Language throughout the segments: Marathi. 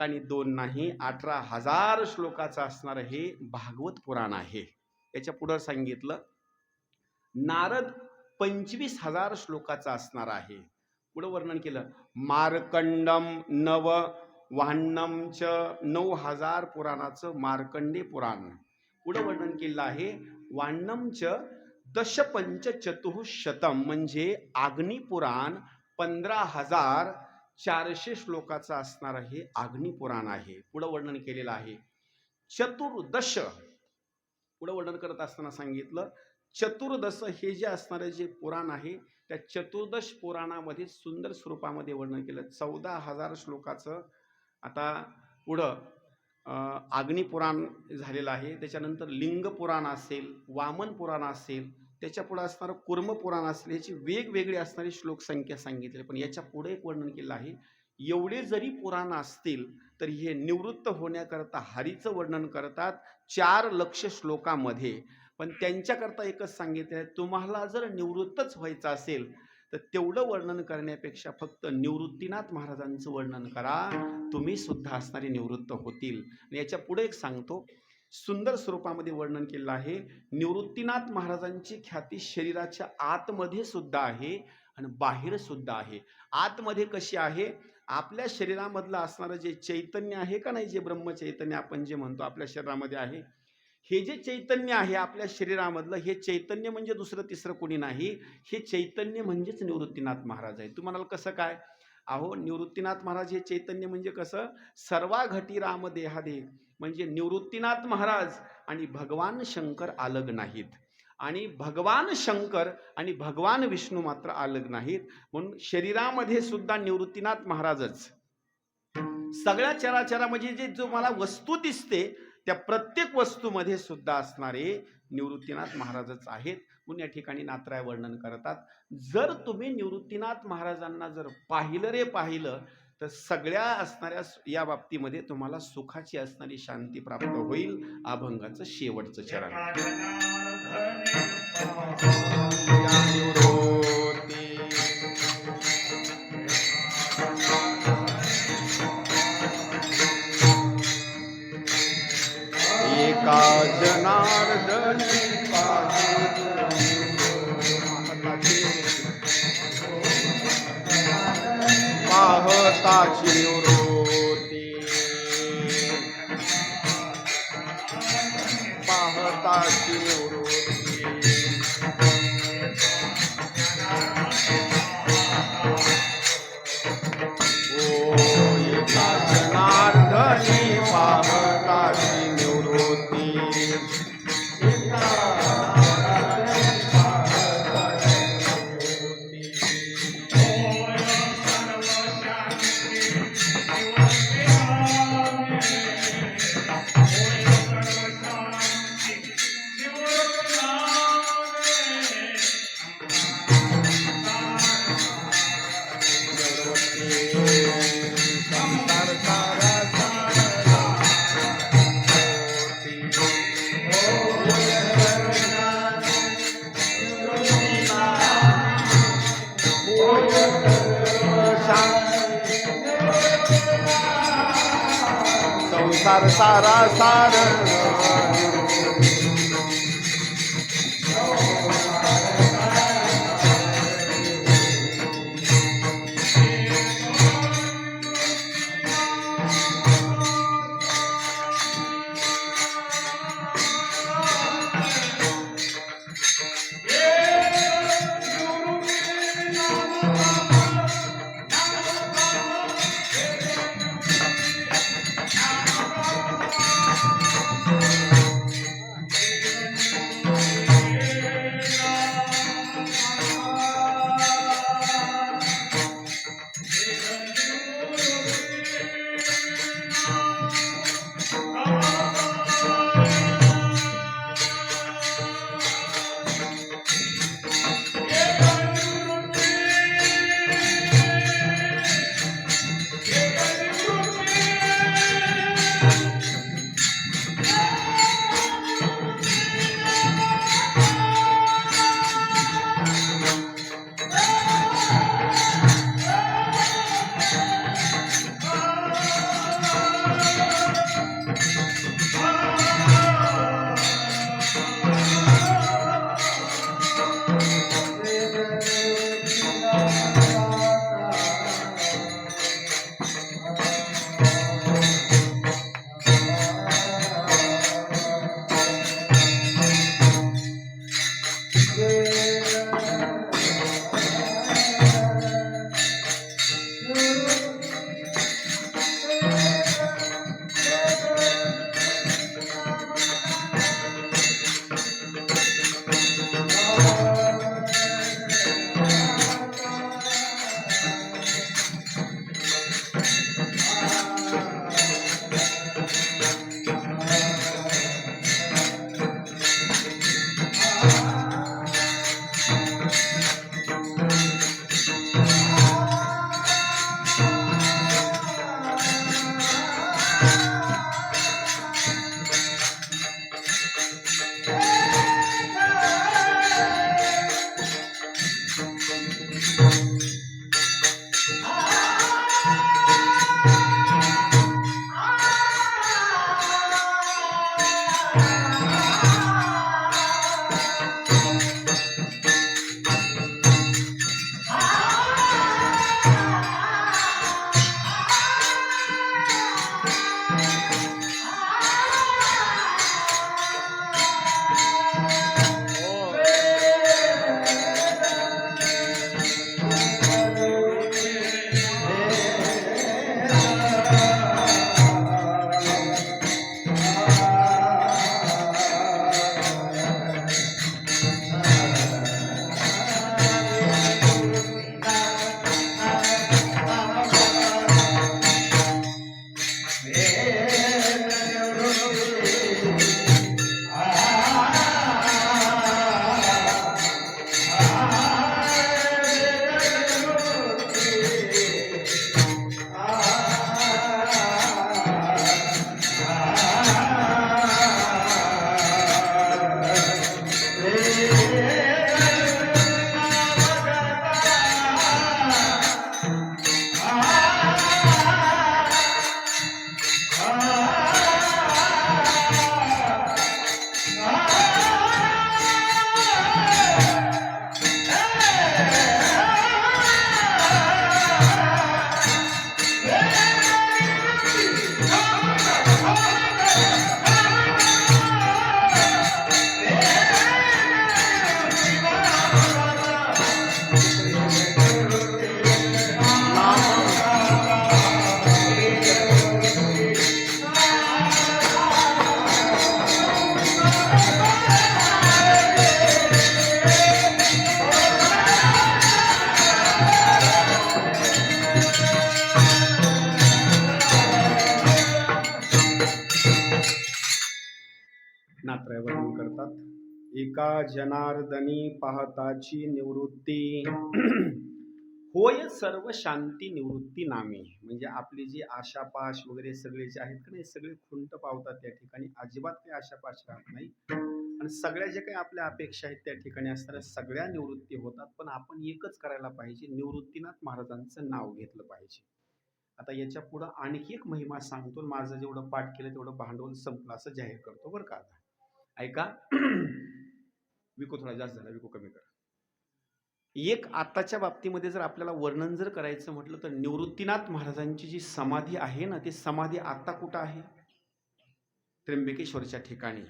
आणि दोन नाही अठरा हजार श्लोकाचं असणारं हे भागवत पुराण आहे. याच्या पुढं सांगितलं नारद पंचवीस हजार श्लोकाचा असणार आहे. पुढं वर्णन केलं मार्कंडम नव वाहन्नम च नऊ हजार पुराणाचं मार्कंडे पुराण. पुढं वर्णन केलं आहे वाहन्नम च दशपंच चतुःशतम म्हणजे अग्निपुराण पंधरा हजार चारशे श्लोकाचं असणारं हे अग्निपुराण आहे. पुढं वर्णन केलेलं आहे. चतुर्दश. पुढं वर्णन करत असताना सांगितलं चतुर्दश हे जे असणारे जे पुराण आहे त्या चतुर्दश पुराणामध्ये सुंदर स्वरूपामध्ये वर्णन केलं. चौदा हजार श्लोकाचं आता पुढं अग्निपुराण झालेलं आहे. त्याच्यानंतर लिंग पुराण असेल वामन पुराण असेल त्याच्या पुढं असणारं कुर्म पुराण असेल याची वेगवेगळी असणारी श्लोकसंख्या सांगितली. पण याच्यापुढे एक वर्णन केलं आहे एवढे जरी पुराण असतील तरी हे निवृत्त होण्याकरता हरीचं वर्णन करतात चार लक्ष श्लोकामध्ये. पण त्यांच्याकरता एकच सांगितलं आहे तुम्हाला जर निवृत्तच व्हायचं असेल तर तेवढं वर्णन करण्यापेक्षा फक्त निवृत्तीनाथ महाराजांचं वर्णन करा. तुम्ही सुद्धा असणारे निवृत्त होतील. आणि याच्यापुढे एक सांगतो सुंदर स्वरूपामध्ये वर्णन केलेलं आहे. निवृत्तीनाथ महाराजांची ख्याती शरीराच्या आतमध्ये सुद्धा आहे आणि बाहेर सुद्धा आहे. आतमध्ये कशी आहे? आपल्या शरीरामधलं असणारं जे चैतन्य आहे का नाही जे ब्रह्मचैतन्य आपण जे म्हणतो आपल्या शरीरामध्ये आहे हे जे चैतन्य आहे आपल्या शरीरामधलं हे चैतन्य म्हणजे दुसरं तिसरं कोणी नाही. हे चैतन्य म्हणजेच निवृत्तीनाथ महाराज आहे. तुम्हाला कसं काय? अहो निवृत्तीनाथ महाराज हे चैतन्य म्हणजे कसं? सर्वाघटी राम देहादे म्हणजे निवृत्तीनाथ महाराज आणि भगवान शंकर अलग नाहीत. आणि भगवान शंकर आणि भगवान विष्णू मात्र अलग नाहीत. म्हणून शरीरामध्ये सुद्धा निवृत्तीनाथ महाराजच. सगळ्या चराचरामध्ये जे जो मला वस्तू दिसते त्या प्रत्येक वस्तूमध्ये सुद्धा असणारे निवृत्तीनाथ महाराजच आहेत. म्हणून या ठिकाणी नात्राय वर्णन करतात. जर तुम्ही निवृत्तीनाथ महाराजांना जर पाहिलं रे पाहिलं तर सगळ्या असणाऱ्या या बाबतीमध्ये तुम्हाला सुखाची असणारी शांती प्राप्त होईल अभंगाचं शेवटचं चरण. एका जनार्दनी पाहताची संसार सारा सार नात्रय वर्णन करतात. एका जनार्दनी पाहताची निवृत्ती. होय सर्व शांती निवृत्ती नामी. म्हणजे आपली जी आशापाश वगैरे सगळे जे आहेत का नाही सगळे खुंट पावतात त्या ठिकाणी. अजिबात काही आशापाश राहत नाही. आणि सगळ्या ज्या काही आपल्या अपेक्षा आहेत त्या ठिकाणी असणाऱ्या सगळ्या निवृत्ती होतात. पण आपण एकच करायला पाहिजे निवृत्तीनाथ महाराजांचं नाव घेतलं पाहिजे. आता याच्या पुढं आणखी एक महिमा सांगतो. माझं जेवढं पाठ केलं तेवढं भांडवल संपलं असं जाहीर करतो बरं का आता. ऐका. विको थोडा जास्त झाला विको कमी करा. एक आताच्या बाबतीमध्ये जर आपल्याला वर्णन जर करायचं म्हटलं तर निवृत्तीनाथ महाराजांची जी समाधी आहे ना ती समाधी आता कुठं आहे? त्र्यंबकेश्वरच्या ठिकाणी.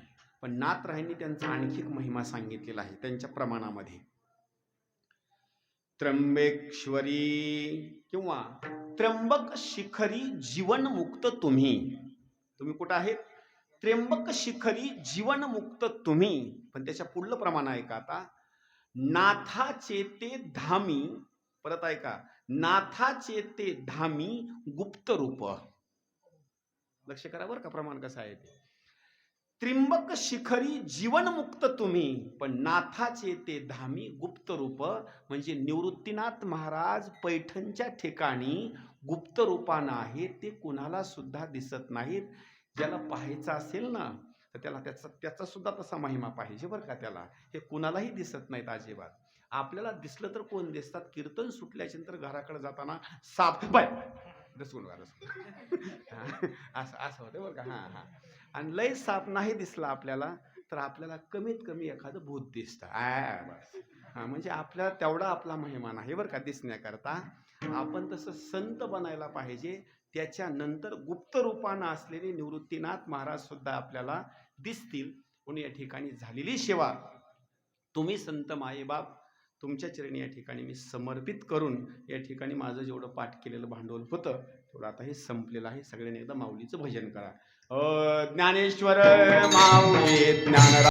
पण नाथरायांनी त्यांचा आणखी एक महिमा सांगितलेला आहे त्यांच्या प्रमाणामध्ये. त्र्यंबकेश्वरी किंवा त्र्यंबक शिखरी जीवनमुक्त तुम्ही. तुम्ही कुठं आहेत? त्र्यंबक शिखरी जीवनमुक्त तुम्ही. पण त्याच्या पुढलं प्रमाण आहे का आता? नाथाचे ते धामी परत ऐका नाथाचे ते धामी गुप्त रूप. लक्ष करा बरं का प्रमाण कसं आहे ते. त्रिंबक शिखरी जीवनमुक्त तुम्ही पण नाथाचे ते धामी गुप्त रूप. म्हणजे निवृत्तीनाथ महाराज पैठणच्या ठिकाणी गुप्त रूपानं आहे ते कुणाला सुद्धा दिसत नाहीत. ज्याला पाहायचं असेल ना तर त्याला त्याचा त्याचा सुद्धा तसा महिमा पाहिजे बरं का त्याला. हे कुणालाही दिसत नाहीत अजिबात. आपल्याला दिसलं तर कोण दिसतात? कीर्तन सुटल्याच्या नंतर घराकडे जाताना साप. बाय. दसवून असं असं होतं बरं का. हां हां. आणि लय साप नाही दिसला आपल्याला तर आपल्याला कमीत कमी एखादं भूत दिसतं. आ बस. हां म्हणजे आपल्याला तेवढा आपला महिमा नाही बरं का दिसण्याकरता. आपण तसं संत बनायला पाहिजे त्याच्यानंतर गुप्त रूपानं असलेले निवृत्तीनाथ महाराज सुद्धा आपल्याला दिसतील. म्हणून या ठिकाणी झालेली सेवा तुम्ही संत मायेबाप तुमच्या चरणी या ठिकाणी मी समर्पित करून या ठिकाणी माझं जेवढं पाठ केलेलं भांडवल होतं तेवढं आता हे संपलेलं आहे. सगळ्यांनी एकदा माऊलीचं भजन करा. ज्ञानेश्वर माऊली ज्ञानरा